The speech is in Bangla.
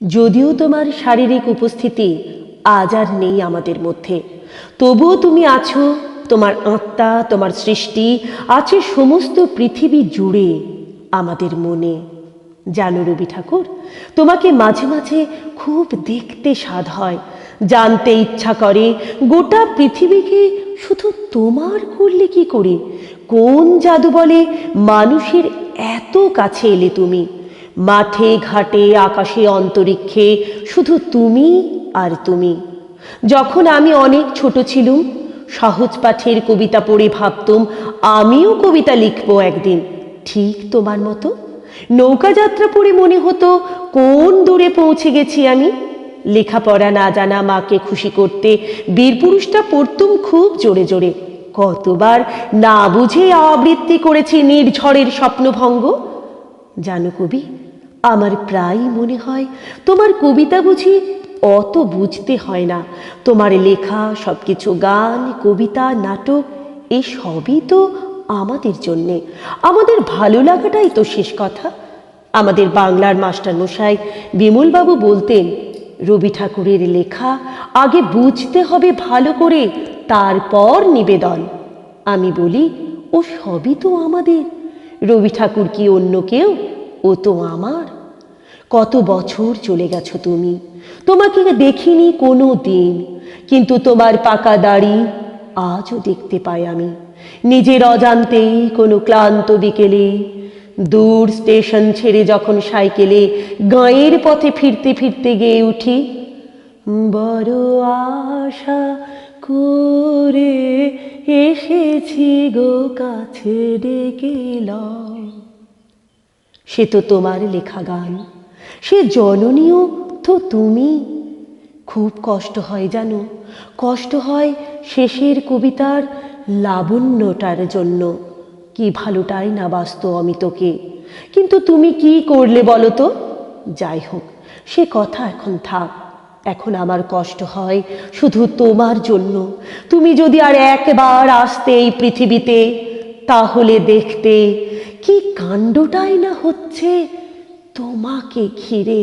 যদিও তোমার শারীরিক উপস্থিতি আজ আর নেই আমাদের মধ্যে। তবুও তুমি আছো, তোমার আত্মা, তোমার সৃষ্টি, আছে সমস্ত পৃথিবী জুড়ে আমাদের মনে। জানো রবি ঠাকুর, তোমাকে মাঝে মাঝে খুব দেখতে স্বাদ হয়, জানতে ইচ্ছা করে গোটা পৃথিবীকে শুধু তোমার করলে কি করে? কোন জাদু বলে মানুষের এত কাছে এলে তুমি? মাঠে, ঘাটে, আকাশে, অন্তরিক্ষে শুধু তুমি আর তুমি। যখন আমি অনেক ছোট ছিলুম, সহজ পাঠের কবিতা পড়ে ভাবতুম, আমিও কবিতা লিখব একদিন। ঠিক তোমার মতো? নৌকা যাত্রা পড়ে মনে হতো, কোন দূরে পৌঁছে গেছি আমি? লেখাপড়া না জানা মাকে খুশি করতে, বীরপুরুষটা পড়তুম খুব জোরে জোরে। কতবার না বুঝে আবৃত্তি করেছি নির্ঝড়ের স্বপ্নভঙ্গ? জানো কবি আমার প্রায় মনে হয় তোমার কবিতা বুঝি অত বুঝতে হয় না। তোমার লেখা সব কিছু গান, কবিতা, নাটক এই সবই তো আমাদের জন্যে। আমাদের ভালো লাগাটাই তো শেষ কথা। আমাদের বাংলার মাস্টার মশাই বিমলবাবু বলতেন, রবি ঠাকুরের লেখা আগে বুঝতে হবে ভালো করে, তারপর নিবেদন। আমি বলি, ও সবই তো আমাদের। রবি ঠাকুর কি অন্য কেউ? ও তো আমার। কত বছর চলে গেছো তুমি? তোমাকে দেখিনি কোনো দিন কিন্তু তোমার পাকা দাড়ি আজও দেখতে পাই আমি। নিজের অজান্তেই কোনো ক্লান্ত বিকেলে, দূর স্টেশন ছেড়ে যখন সাইকেলে, গাঁয়ের পথে ফিরতে ফিরতে গেয়ে উঠি, বড় আশা করে এসেছি গো কাছে ডেকে লও সে তো তোমার লেখা গান সে জননীয় তো তুমি। খুব কষ্ট হয় জানো, কষ্ট হয় শেষের কবিতার লাবণ্যটার জন্য। কি ভালোটাই না বাস্ত অমিতকে কিন্তু তুমি কি করলে বলো তো? যাই হোক, সে কথা এখন থাক। এখন আমার কষ্ট হয় শুধু তোমার জন্য। তুমি যদি আর একবার আসতে এই পৃথিবীতে, তাহলে দেখতে কি কাণ্ডটাই না হচ্ছে। তোমাকে ঘিরে